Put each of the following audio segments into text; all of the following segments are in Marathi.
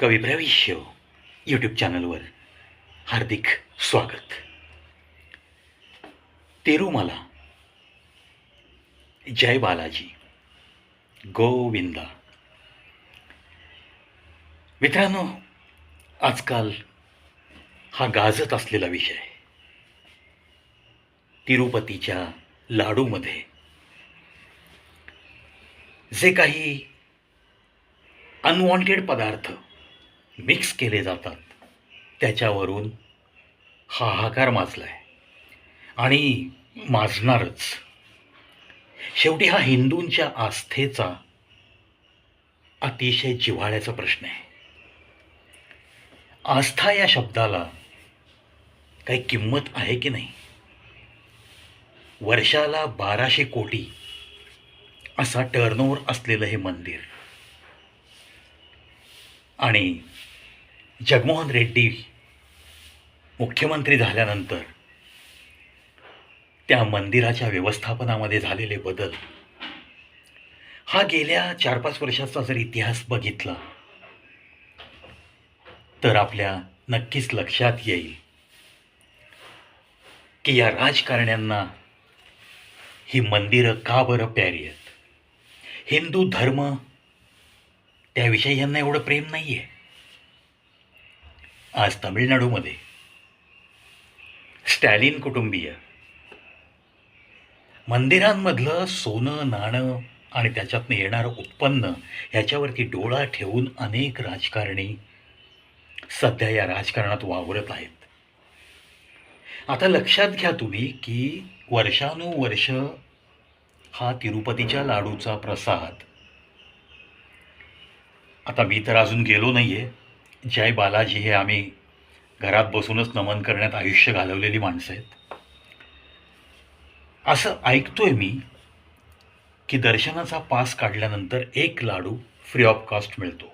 कविप्रविश्य यूट्यूब चॅनलवर हार्दिक स्वागत. तिरुमला जय बालाजी गोविंदा. मित्रांनो आजकाल हा गाजत असलेला विषय तिरुपतीच्या लाडूमध्ये. जे काही अनवॉन्टेड पदार्थ मिक्स केले जातात. त्याच्यावरून हाहाकार माजला आहे आणि माजणारच. शेवटी हा हिंदूंच्या आस्थेचा अतिशय जिव्हाळ्याचा प्रश्न आहे. आस्था या शब्दाला काही किंमत आहे की नाही? वर्षाला बाराशे कोटी असा टर्नओव्हर असलेलं हे मंदिर. आणि जगमोहन रेड्डी मुख्यमंत्री झाल्यानंतर त्या मंदिराच्या व्यवस्थापनामध्ये झालेले बदल. हा गेल्या चार पाच वर्षाचा जर इतिहास बघितला तर आपल्या नक्कीच लक्षात येईल की या राजकारण्यांना ही मंदिरं का बरं प्यारी आहेत? हिंदू धर्म त्याविषयी यांना एवढं प्रेम नाही आहे आज तमिळनाडूमध्ये स्टॅलिन कुटुंबीय. मंदिरांमधलं सोनं नाणं आणि त्याच्यातनं येणारं उत्पन्न ह्याच्यावरती डोळा ठेवून अनेक राजकारणी सध्या या राजकारणात वावरत आहेत. आता लक्षात घ्या तुम्ही की वर्षानुवर्ष हा तिरुपतीच्या लाडूचा प्रसाद आता मी तर अजून गेलो नाही आहे जय बालाजी हे आम्ही घरात बसूनच नमन करण्यात आयुष्य घालवलेली माणसं आहेत. असं ऐकतोय मी की दर्शनाचा पास काढल्यानंतर एक लाडू फ्री ऑफ कॉस्ट मिळतो.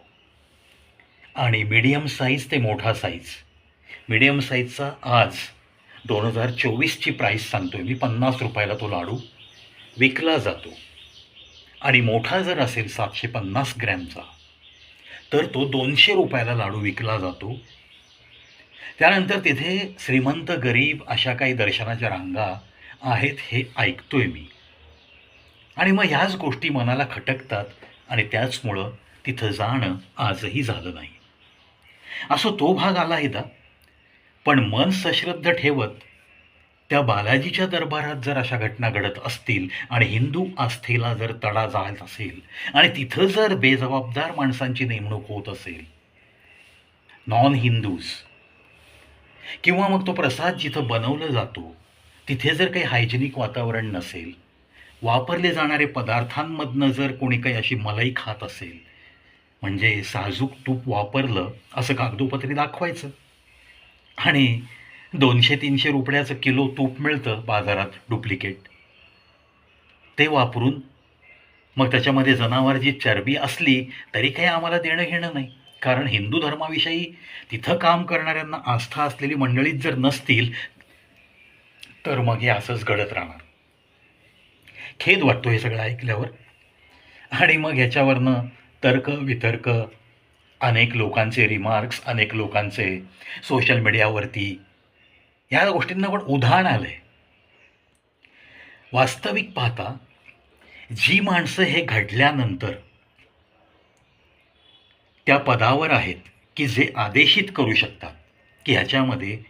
आणि मीडियम साईज ते मोठा साईज मीडियम साईजचा आज दोन हजार चोवीसची प्राईस सांगतोय मी. पन्नास रुपयाला तो लाडू विकला जातो. आणि मोठा जर असेल सातशे पन्नास ग्रॅमचा तर तो दोनशे रुपयाला लाडू विकला जातो. त्यानंतर तिथे श्रीमंत गरीब अशा काही दर्शनाच्या रांगा आहेत हे ऐकतोय मी. आणि मग ह्याच गोष्टी मनाला खटकतात आणि त्याचमुळं तिथं जाणं आजही झालं नाही. असं तो भाग आला आहे पण मन सश्रद्ध ठेवत त्या बालाजीच्या दरबारात जर अशा घटना घडत असतील आणि हिंदू आस्थेला जर तडा जात असेल आणि तिथं जर बेजबाबदार माणसांची नेमणूक होत असेल नॉन हिंदूज किंवा मग तो प्रसाद जिथं बनवलं जातो तिथे जर काही हायजेनिक वातावरण नसेल वापरले जाणारे पदार्थांमधनं जर कोणी काही अशी मलाई खात असेल म्हणजे साजूक तूप वापरलं असं कागदोपत्री दाखवायचं. आणि दोनशे तीनशे रुपयाचं किलो तूप मिळतं बाजारात डुप्लिकेट. ते वापरून मग त्याच्यामध्ये जनावरची चरबी असली तरी काही आम्हाला देणं घेणं नाही. कारण हिंदू धर्माविषयी तिथं काम करणाऱ्यांना आस्था असलेली मंडळीच जर नसतील तर मग हे असंच घडत राहणार. खेद वाटतो हे सगळं ऐकल्यावर. आणि मग ह्याच्यावरनं तर्क वितर्क अनेक लोकांचे रिमार्क्स अनेक लोकांचे सोशल मीडियावरती या गोष्टींना पण उधाण आलं आहे वास्तविक पाहता जी माणसं हे घडल्यानंतर त्या पदावर आहेत की जे आदेशित करू शकतात की ह्याच्यामध्ये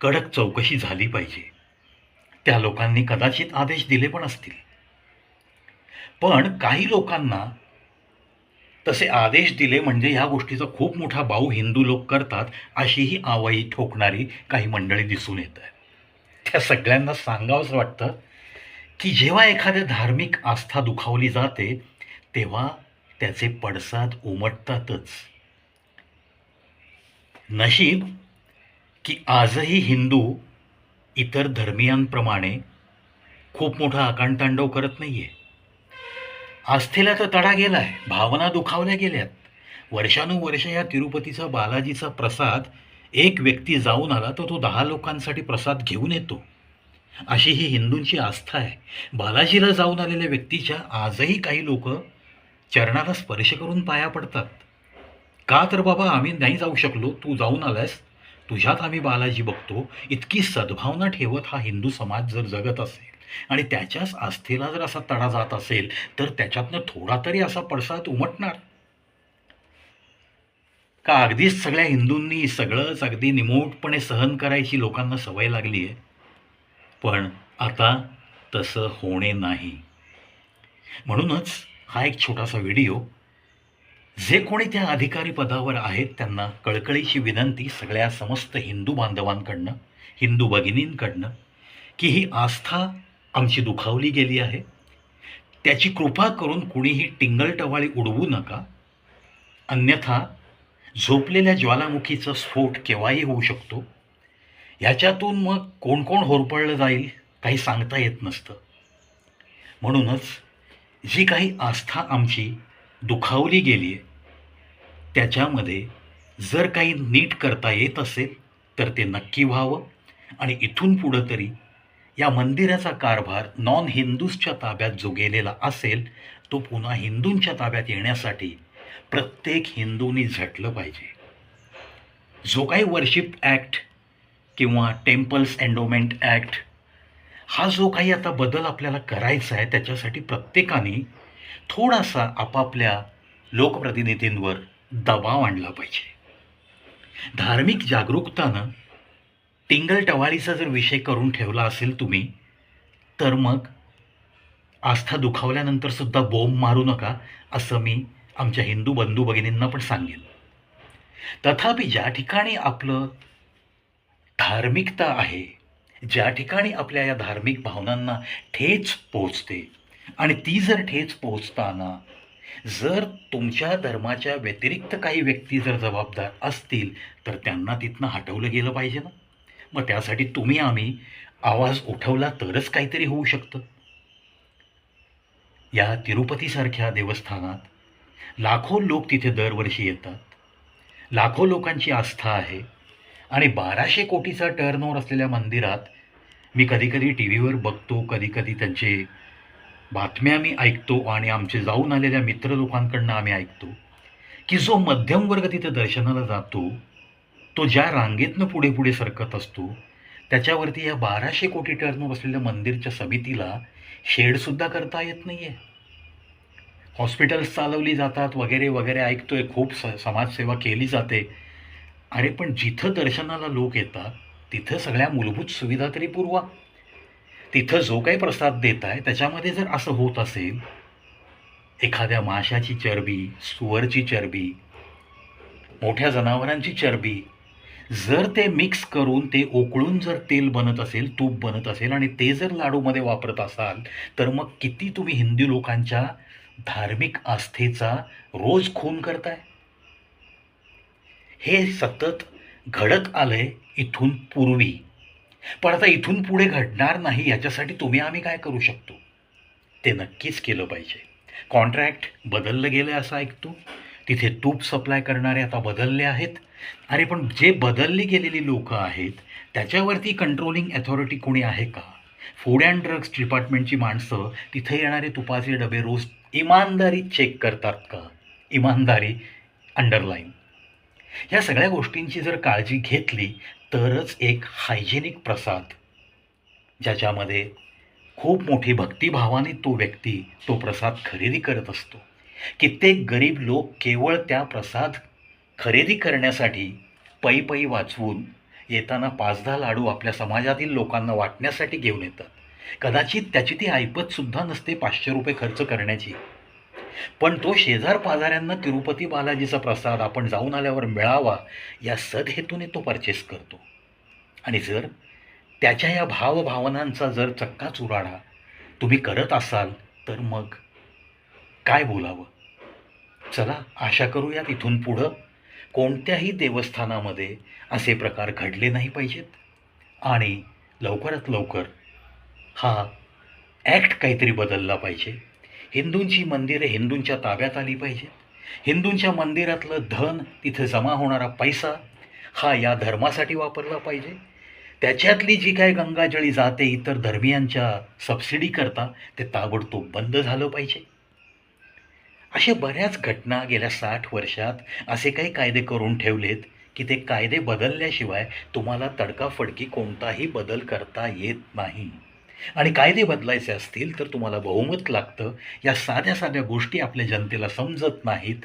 कडक चौकशी झाली पाहिजे. त्या लोकांनी कदाचित आदेश दिले पण असतील. पण काही लोकांना तसे आदेश दिले म्हणजे ह्या गोष्टीचा खूप मोठा भाऊ हिंदू लोक करतात अशीही आवाई ठोकणारी काही मंडळी दिसून येत आहे त्या सगळ्यांना सांगावंसं वाटतं की जेव्हा एखाद्या धार्मिक आस्था दुखावली जाते तेव्हा त्याचे पडसाद उमटतातच. नशीब की आजही हिंदू इतर धर्मियांप्रमाणे खूप मोठा आकांडतांडव करत नाही आहे आस्थेला तर तडा गेला आहे भावना दुखावल्या गेल्यात. वर्षानुवर्ष या तिरुपतीचा बालाजीचा प्रसाद एक व्यक्ती जाऊन आला तर तो दहा लोकांसाठी प्रसाद घेऊन येतो. अशी ही हिंदूंची आस्था आहे. बालाजीला जाऊन आलेल्या व्यक्तीच्या आजही काही लोक चरणाला स्पर्श करून पाया पडतात. का तर बाबा आम्ही नाही जाऊ शकलो? तू जाऊन आलास तुझ्यात आम्ही बालाजी बघतो. इतकी सद्भावना ठेवत हा हिंदू समाज जर जगत असेल. आणि त्याच्याच आस्थेला जर असा तडा जात असेल तर त्याच्यातनं थोडा तरी असा पडसाद उमटणार. का अगदीच सगळ्या हिंदूंनी सगळंच अगदी निमूटपणे सहन करायची लोकांना सवय लागली आहे? पण आता तसं होणे नाही. म्हणूनच हा एक छोटासा व्हिडिओ जे कोणी त्या अधिकारी पदावर आहेत त्यांना कळकळीची विनंती सगळ्या समस्त हिंदू बांधवांकडनं हिंदू भगिनींकडनं की ही आस्था आमची दुखावली गेली आहे. त्याची कृपा करून कुणीही टिंगलटवाळी उडवू नका. अन्यथा झोपलेल्या ज्वालामुखीचा स्फोट केव्हाही होऊ शकतो. ह्याच्यातून मग कोण कोण होरपळलं जाईल काही सांगता येत नसतं. म्हणूनच जी काही आस्था आमची दुखावली गेली आहे त्याच्यामध्ये जर काही नीट करता येत असेल तर ते नक्की व्हावं आणि इथून पुढं तरी या मंदिराचा कारभार नॉन हिंदूजच्या ताब्यात जो गेलेला असेल तो पुन्हा हिंदूंच्या ताब्यात येण्यासाठी प्रत्येक हिंदूंनी झटलं पाहिजे. जो काही वर्शिप ॲक्ट किंवा टेम्पल्स एन्डोमेंट ॲक्ट हा जो काही आता बदल आपल्याला करायचा आहे त्याच्यासाठी प्रत्येकाने थोडासा आपापल्या लोकप्रतिनिधींवर दबाव आणला पाहिजे. धार्मिक जागरूकतानं टिंगल टवाळीचा जर विषय करून ठेवला असेल तुम्ही तर मग आस्था दुखावल्यानंतर सुद्धा बोंब मारू नका असं मी आमच्या हिंदू बंधू भगिनींना पण सांगेन. तथापि ज्या ठिकाणी आपलं धार्मिकता आहे ज्या ठिकाणी आपल्या या धार्मिक भावनांना ठेच पोचते आणि ती जर ठेच पोचताना जर तुमच्या धर्माच्या व्यतिरिक्त काही व्यक्ती जर जबाबदार असतील तर त्यांना तिथनं हटवलं गेलं पाहिजे ना. मग त्यासाठी तुम्ही आम्ही आवाज उठवला तरच काहीतरी होऊ शकतं. या तिरुपतीसारख्या देवस्थानात लाखो लोक तिथे दरवर्षी येतात. लाखो लोकांची आस्था आहे आणि बाराशे कोटीचा टर्नओव्हर असलेल्या मंदिरात मी कधीकधी टी व्हीवर बघतो कधीकधी त्यांचे बातम्या मी ऐकतो आणि आमचे जाऊन आलेल्या मित्र लोकांकडनं आम्ही ऐकतो की जो मध्यमवर्ग तिथे दर्शनाला जातो तो ज्या रांगेतनं पुढे पुढे सरकत असतो त्याच्यावरती या बाराशे कोटी टर्नवर असलेल्या मंदिरच्या समितीला शेडसुद्धा करता येत नाही आहे हॉस्पिटल्स चालवली जातात वगैरे वगैरे ऐकतोय खूप स समाजसेवा केली जाते. अरे पण जिथं दर्शनाला लोक येतात तिथं सगळ्या मूलभूत सुविधा तरी पुरवा. तिथं जो काही प्रसाद देत आहे त्याच्यामध्ये जर असं होत असेल एखाद्या माशाची चरबी सुवरची चरबी मोठ्या जनावरांची चरबी जर ते मिक्स करून ते उकळून जर तेल बनत असेल तूप बनत असेल आणि ते जर लाडूमध्ये वापरत असाल तर मग किती तुम्ही हिंदू लोकांच्या धार्मिक आस्थेचा रोज खून करताय? हे सतत घडत आलंय इथून पूर्वी. पण आता इथून पुढे घडणार नाही याच्यासाठी तुम्ही आम्ही काय करू शकतो? ते नक्कीच केलं पाहिजे. कॉन्ट्रॅक्ट बदललं गेलं असं ऐकतो. तिथे तूप सप्लाय करणारे आता बदलले आहेत. अरे पण जे बदलली गेलेली लोक आहेत त्याच्यावरती कंट्रोलिंग अथॉरिटी कोणी आहे का? फूड अँड ड्रग्स डिपार्टमेंटची माणसं तिथे येणारे तुपाचे डबे रोज इमानदारी चेक करतात का? इमानदारी अंडरलाईन ह्या सगळ्या गोष्टींची जर काळजी घेतली तरच एक हायजेनिक प्रसाद ज्याच्यामध्ये खूप मोठी भक्तिभावाने तो व्यक्ती तो प्रसाद खरेदी करत असतो. कित्येक गरीब लोक केवळ त्या प्रसाद खरेदी करण्यासाठी पै पै वाचवून येताना पाच दहा लाडू आपल्या समाजातील लोकांना वाटण्यासाठी घेऊन येतात. कदाचित त्याची ती ऐपतसुद्धा नसते पाचशे रुपये खर्च करण्याची. पण तो शेजार पाजाऱ्यांना तिरुपती बालाजीचा प्रसाद आपण जाऊन आल्यावर मिळावा या सदहेतूने तो परचेस करतो. आणि जर त्याच्या या भावभावनांचा जर चक्का चुराडा तुम्ही करत असाल तर मग काय बोलावं? चला आशा करूयात इथून पुढं. कोणत्याही देवस्थानामध्ये असे प्रकार घडले नाही पाहिजेत. आणि लवकरात लवकर हा ॲक्ट काहीतरी बदलला पाहिजे. हिंदूंची मंदिरे हिंदूंच्या ताब्यात आली पाहिजेत. हिंदूंच्या मंदिरातलं धन तिथे जमा होणारा पैसा हा या धर्मासाठी वापरला पाहिजे. त्याच्यातली जी काय गंगाजळी जाते इतर धर्मियांच्या सबसिडी करता ते ताबडतोब बंद झालं पाहिजे. अशा बऱ्याच घटना गेल्या साठ वर्षात असे काही कायदे करून ठेवलेत की ते कायदे बदलल्याशिवाय तुम्हाला तडकाफडकी कोणताही बदल करता येत नाही. आणि कायदे बदलायचे असतील तर तुम्हाला बहुमत लागतं. या साध्या साध्या गोष्टी आपल्या जनतेला समजत नाहीत.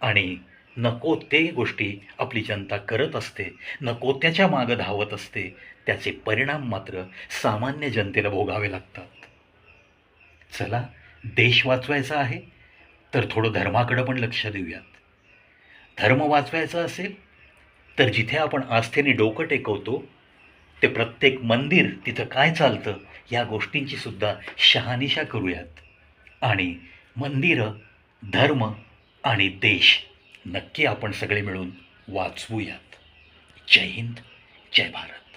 आणि नको ते गोष्टी आपली जनता करत असते. नको त्याच्या मागं धावत असते. त्याचे परिणाम मात्र सामान्य जनतेला भोगावे लागतात. चला देश वाचवायचा आहे. तर थोडं धर्माकडं पण लक्ष देऊयात. धर्म वाचवायचा असेल तर जिथे आपण आस्थेने डोकं टेकवतो ते प्रत्येक मंदिर तिथं काय चालतं या गोष्टींची सुद्धा शहानिशा करूयात. आणि मंदिरं धर्म आणि देश नक्की आपण सगळे मिळून वाचवूयात. जय हिंद जय भारत.